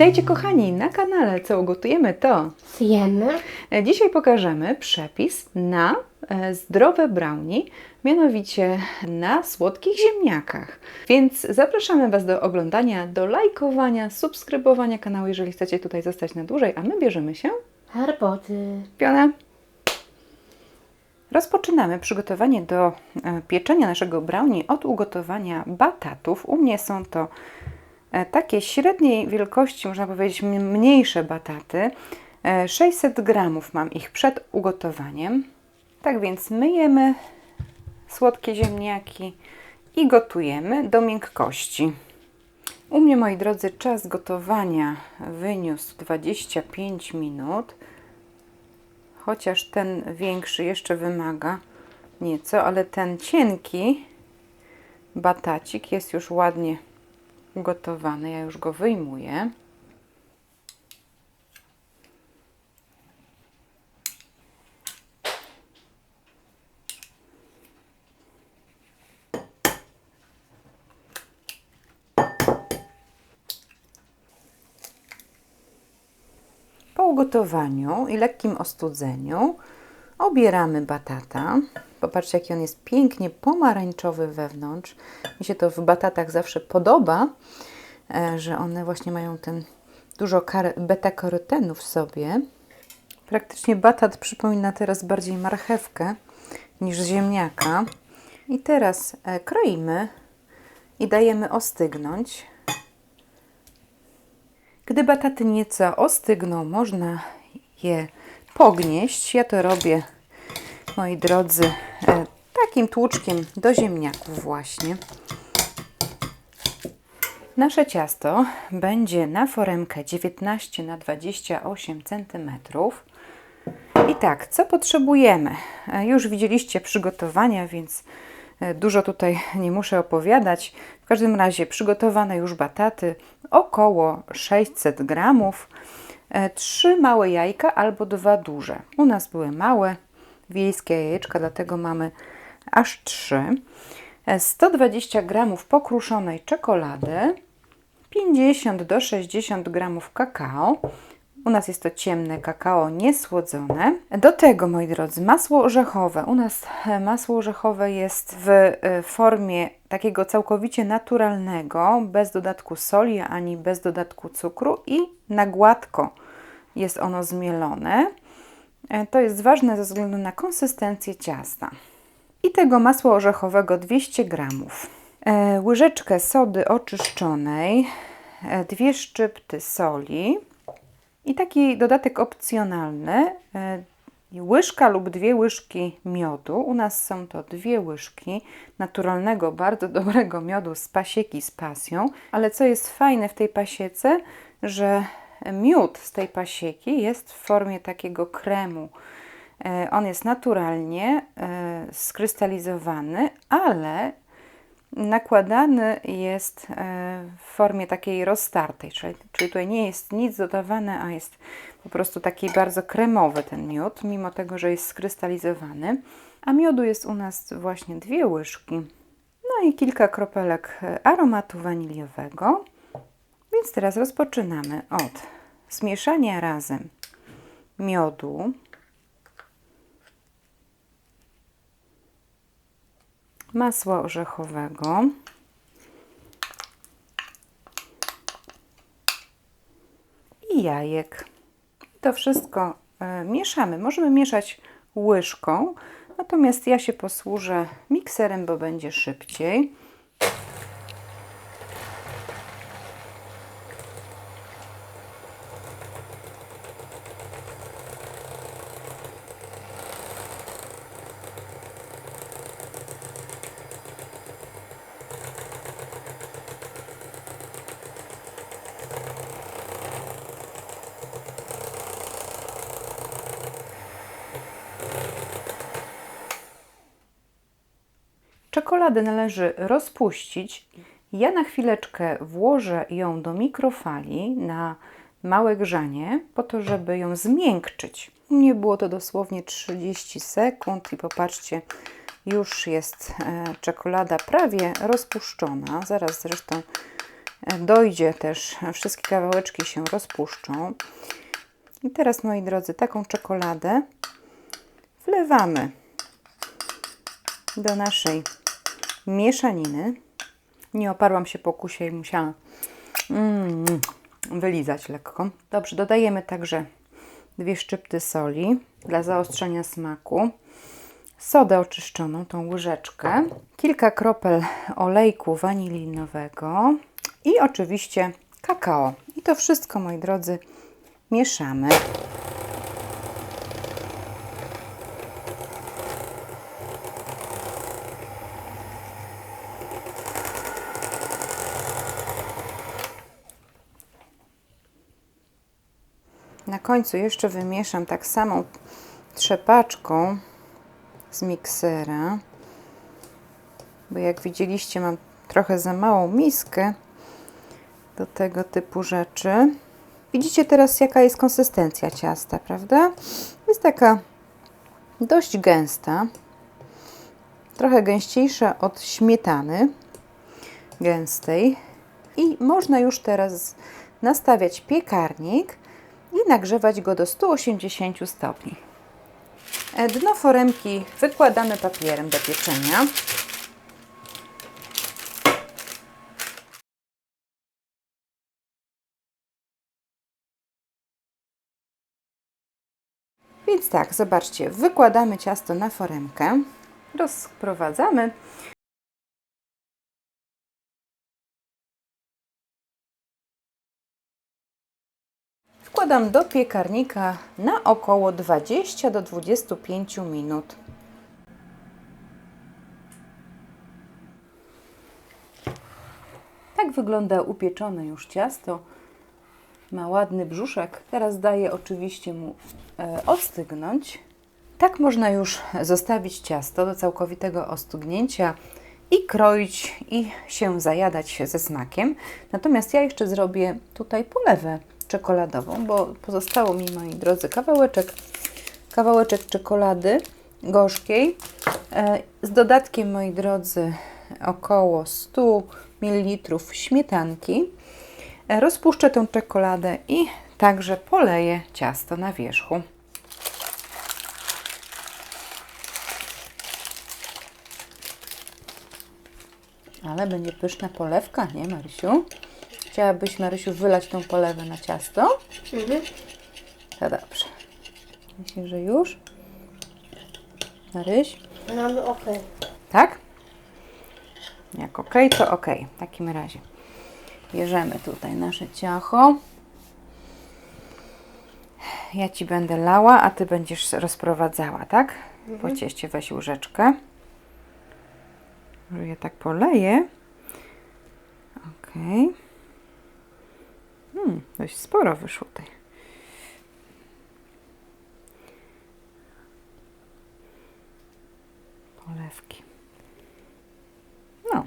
Witajcie kochani na kanale Co ugotujemy to. Zjemy. E, Dzisiaj pokażemy przepis na e, zdrowe brownie, mianowicie na słodkich ziemniakach. Więc zapraszamy Was do oglądania, do lajkowania, subskrybowania kanału, jeżeli chcecie tutaj zostać na dłużej, a my bierzemy się Herboty. Piona. Rozpoczynamy przygotowanie do e, pieczenia naszego brownie od ugotowania batatów. U mnie są to takie średniej wielkości, można powiedzieć mniejsze bataty. E, 600 gramów mam ich przed ugotowaniem. Tak więc myjemy słodkie ziemniaki i gotujemy do miękkości. U mnie, moi drodzy, czas gotowania wyniósł 25 minut chociaż ten większy jeszcze wymaga nieco, ale ten cienki batacik jest już ładnie ugotowany. Ja już go wyjmuję. Po ugotowaniu i lekkim ostudzeniu obieramy batata. Popatrzcie, jaki on jest pięknie pomarańczowy wewnątrz. Mi się to w batatach zawsze podoba, e, że one właśnie mają ten dużo kar- beta-karotenu w sobie. Praktycznie batat przypomina teraz bardziej marchewkę niż ziemniaka. I teraz e, kroimy i dajemy ostygnąć. Gdy bataty nieco ostygną, można je pognieść. Ja to robię, moi drodzy, e, takim tłuczkiem do ziemniaków właśnie. Nasze ciasto będzie na foremkę 19 na 28 cm. I tak, co potrzebujemy? E, Już widzieliście przygotowania, więc e, dużo tutaj nie muszę opowiadać. W każdym razie przygotowane już bataty około 600 gramów, trzy małe jajka albo dwa duże. U nas były małe wiejskie jajeczka, dlatego mamy aż trzy. E, 120 gramów pokruszonej czekolady, 50 do 60 gramów kakao. U nas jest to ciemne kakao niesłodzone. Do tego, moi drodzy, masło orzechowe. U nas masło orzechowe jest w e, formie takiego całkowicie naturalnego, bez dodatku soli ani bez dodatku cukru i na gładko jest ono zmielone. E, To jest ważne ze względu na konsystencję ciasta. I tego masła orzechowego 200 gramów. E, łyżeczkę sody oczyszczonej, dwie szczypty soli i taki dodatek opcjonalny, e, łyżka lub dwie łyżki miodu. U nas są to dwie łyżki naturalnego, bardzo dobrego miodu z pasieki z pasją. Ale co jest fajne w tej pasiece, że miód z tej pasieki jest w formie takiego kremu. E, On jest naturalnie e, skrystalizowany, ale nakładany jest e, w formie takiej roztartej, czyli, czyli tutaj nie jest nic dodawane, a jest po prostu taki bardzo kremowy ten miód, mimo tego, że jest skrystalizowany. A miodu jest u nas właśnie dwie łyżki, no i kilka kropelek e, aromatu waniliowego. Więc teraz rozpoczynamy od zmieszania razem miodu, masła orzechowego, i jajek. To wszystko e, mieszamy. Możemy mieszać łyżką, natomiast ja się posłużę mikserem, bo będzie szybciej. Czekoladę należy rozpuścić. Ja na chwileczkę włożę ją do mikrofali na małe grzanie, po to, żeby ją zmiękczyć. U mnie było to dosłownie 30 sekund i popatrzcie, już jest e, czekolada prawie rozpuszczona. Zaraz zresztą e, dojdzie też, wszystkie kawałeczki się rozpuszczą. I teraz, moi drodzy, taką czekoladę wlewamy do naszej mieszaniny. Nie oparłam się po kusie i musiałam mm, wylizać lekko. Dobrze, dodajemy także dwie szczypty soli dla zaostrzenia smaku, sodę oczyszczoną, tą łyżeczkę, kilka kropel olejku wanilinowego i oczywiście kakao. I to wszystko, moi drodzy, mieszamy. Na końcu jeszcze wymieszam tak samą trzepaczką z miksera, bo jak widzieliście mam trochę za małą miskę do tego typu rzeczy. Widzicie teraz jaka jest konsystencja ciasta, prawda? Jest taka dość gęsta, trochę gęściejsza od śmietany gęstej i można już teraz nastawiać piekarnik nagrzewać go do 180 stopni. E, Dno foremki wykładamy papierem do pieczenia. Więc tak, zobaczcie, wykładamy ciasto na foremkę, rozprowadzamy Wkładam do piekarnika na około 20 do 25 minut. Tak wygląda upieczone już ciasto. Ma ładny brzuszek. Teraz daję oczywiście mu e, ostygnąć. Tak można już zostawić ciasto do całkowitego ostygnięcia i kroić i się zajadać ze smakiem. Natomiast ja jeszcze zrobię tutaj polewę czekoladową, bo pozostało mi, moi drodzy, kawałeczek, kawałeczek czekolady gorzkiej e, z dodatkiem, moi drodzy, około 100 ml śmietanki. E, Rozpuszczę tą czekoladę i także poleję ciasto na wierzchu. Ale będzie pyszna polewka, nie Marysiu? Chciałabyś, Marysiu, wylać tą polewę na ciasto? Mhm. To dobrze. Myślę, że już? Maryś? Mamy ok. Tak? Jak ok, to ok. W takim razie bierzemy tutaj nasze ciacho. Ja Ci będę lała, a Ty będziesz rozprowadzała, tak? Po cieście weź łyżeczkę. Że je tak poleję. Ok. Hmm, dość sporo wyszło tutaj. Polewki. No.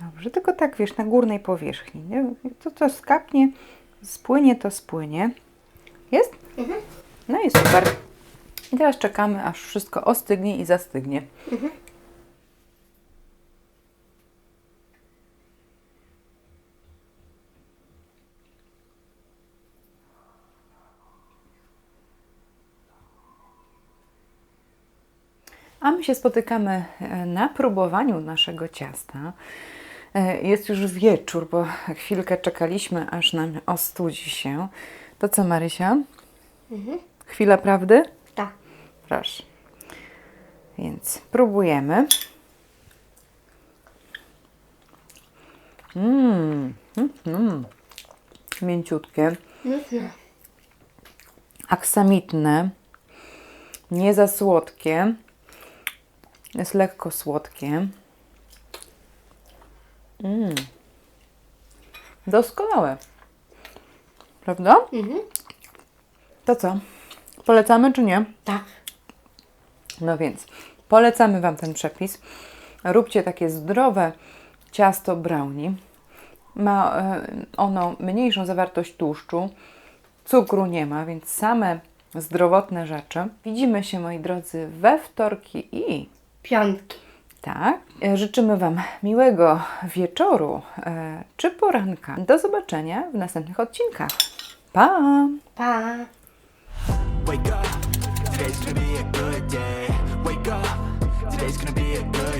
Dobrze, tylko tak wiesz, na górnej powierzchni. Nie? To co skapnie, spłynie, to spłynie. Jest? Mhm. No i super. I teraz czekamy, aż wszystko ostygnie i zastygnie. A my się spotykamy e, na próbowaniu naszego ciasta. E, Jest już wieczór, bo chwilkę czekaliśmy, aż nam ostudzi się. To co, Marysia? Chwila prawdy? Tak. Proszę. Więc próbujemy. Mmm, mm, mm. mięciutkie, Mhm. aksamitne, nie za słodkie. Jest lekko słodkie. Mm. Doskonałe. Prawda? Mhm. To co? Polecamy czy nie? Tak. No więc polecamy Wam ten przepis. Róbcie takie zdrowe ciasto brownie. Ma e, ono mniejszą zawartość tłuszczu, cukru nie ma, więc same zdrowotne rzeczy. Widzimy się, moi drodzy, we wtorki i piątki. Tak. E, życzymy Wam miłego wieczoru e, czy poranka. Do zobaczenia w następnych odcinkach. Pa! Pa! Wake up, today's gonna be a good day. Wake up, today's gonna be a good